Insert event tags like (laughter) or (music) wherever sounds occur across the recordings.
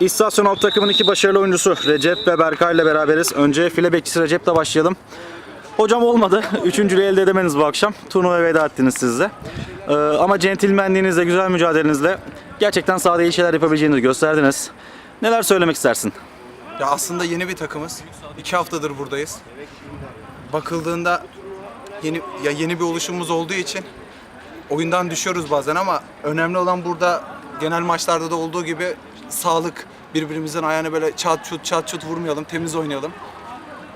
İstasyon alt takımın iki başarılı oyuncusu Recep ve Berkay ile beraberiz. Önce file bekçisi Recep'le başlayalım. Hocam olmadı. (laughs) Üçüncülüğü elde edemeniz bu akşam. Turnuvaya veda ettiniz siz de. Ee, ama centilmenliğinizle, güzel mücadelenizle gerçekten sahada iyi şeyler yapabileceğinizi gösterdiniz. Neler söylemek istersin? Ya aslında yeni bir takımız. İki haftadır buradayız. Bakıldığında yeni ya yeni bir oluşumumuz olduğu için oyundan düşüyoruz bazen ama önemli olan burada genel maçlarda da olduğu gibi sağlık. Birbirimizin ayağına böyle çat çut çat çut vurmayalım, temiz oynayalım.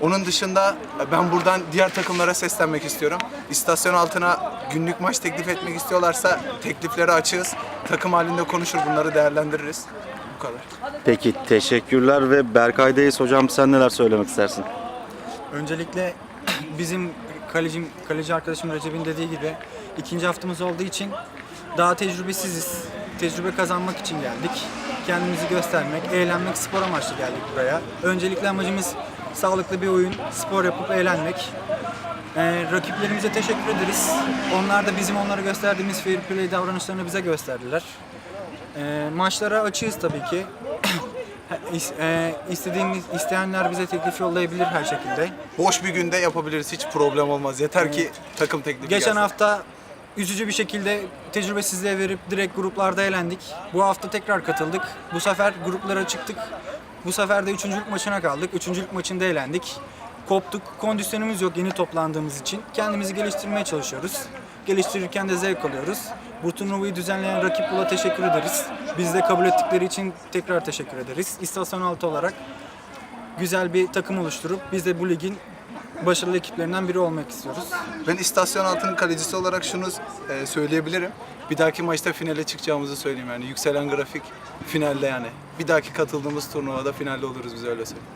Onun dışında ben buradan diğer takımlara seslenmek istiyorum. İstasyon altına günlük maç teklif etmek istiyorlarsa teklifleri açığız. Takım halinde konuşur bunları değerlendiririz. Bu kadar. Peki teşekkürler ve Berkay'dayız. Hocam sen neler söylemek istersin? Öncelikle (clears throat) bizim kalecim, kaleci arkadaşım Recep'in dediği gibi ikinci haftamız olduğu için daha tecrübesiziz. Tecrübe kazanmak için geldik. Kendimizi göstermek, eğlenmek, spor amaçlı geldik buraya. Öncelikle amacımız sağlıklı bir oyun, spor yapıp eğlenmek. Ee, rakiplerimize teşekkür ederiz. Onlar da bizim onlara gösterdiğimiz fair play davranışlarını bize gösterdiler. Ee, maçlara açığız tabii ki. (clears throat) E, istediğimiz isteyenler bize teklif yollayabilir her şekilde. Boş bir günde yapabiliriz. Hiç problem olmaz. Yeter ki takım teklifi Geçen gelsin. hafta üzücü bir şekilde tecrübesizliğe verip direkt gruplarda eğlendik. Bu hafta tekrar katıldık. Bu sefer gruplara çıktık. Bu sefer de üçüncülük maçına kaldık. Üçüncülük maçında eğlendik. Koptuk. Kondisyonumuz yok yeni toplandığımız için. Kendimizi geliştirmeye çalışıyoruz. Geliştirirken de zevk alıyoruz. Bu turnuvayı düzenleyen rakip Bula teşekkür ederiz. Biz de kabul ettikleri için tekrar teşekkür ederiz. İstasyon altı olarak güzel bir takım oluşturup biz de bu ligin başarılı ekiplerinden biri olmak istiyoruz. Ben istasyon altının kalecisi olarak şunu e, söyleyebilirim. Bir dahaki maçta finale çıkacağımızı söyleyeyim yani. Yükselen grafik finalde yani. Bir dahaki katıldığımız turnuvada finalde oluruz biz öyle söyleyeyim.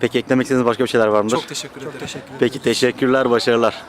Peki eklemek istediğiniz başka bir şeyler var mıdır? Çok teşekkür ederim. Çok teşekkür ederim. Peki teşekkürler, başarılar.